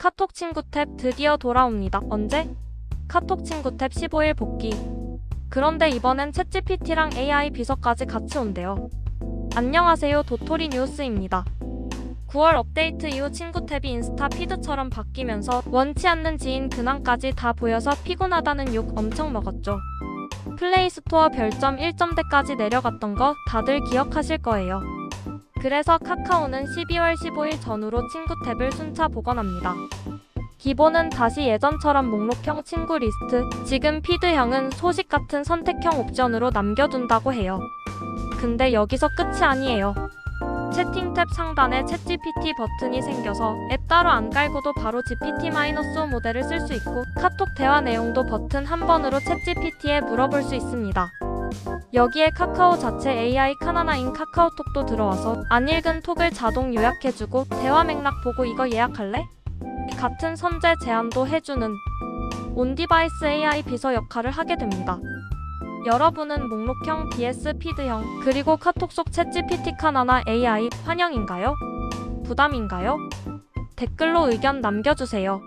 카톡 친구 탭 드디어 돌아옵니다. 언제? 카톡 친구 탭 15일 복귀. 그런데 이번엔 챗GPT랑 AI 비서까지 같이 온대요. 안녕하세요. 도토리 뉴스입니다. 9월 업데이트 이후 친구 탭이 인스타 피드처럼 바뀌면서 원치 않는 지인 근황까지 다 보여서 피곤하다는 욕 엄청 먹었죠. 플레이스토어 별점 1점대까지 내려갔던 거 다들 기억하실 거예요. 그래서 카카오는 12월 15일 전후로 친구 탭을 순차 복원합니다. 기본은 다시 예전처럼 목록형 친구 리스트, 지금 피드형은 소식 같은 선택형 옵션으로 남겨둔다고 해요. 근데 여기서 끝이 아니에요. 채팅 탭 상단에 챗GPT 버튼이 생겨서 앱 따로 안 깔고도 바로 GPT-5 모델을 쓸 수 있고 카톡 대화 내용도 버튼 한 번으로 챗GPT에 물어볼 수 있습니다. 여기에 카카오 자체 AI 카나나인 카카오톡도 들어와서 안 읽은 톡을 자동 요약해주고 대화 맥락 보고 이거 예약할래? 같은 선제 제안도 해주는 온디바이스 AI 비서 역할을 하게 됩니다. 여러분은 목록형 DS 피드형 그리고 카톡 속 챗GPT 카나나 AI 환영인가요? 부담인가요? 댓글로 의견 남겨주세요.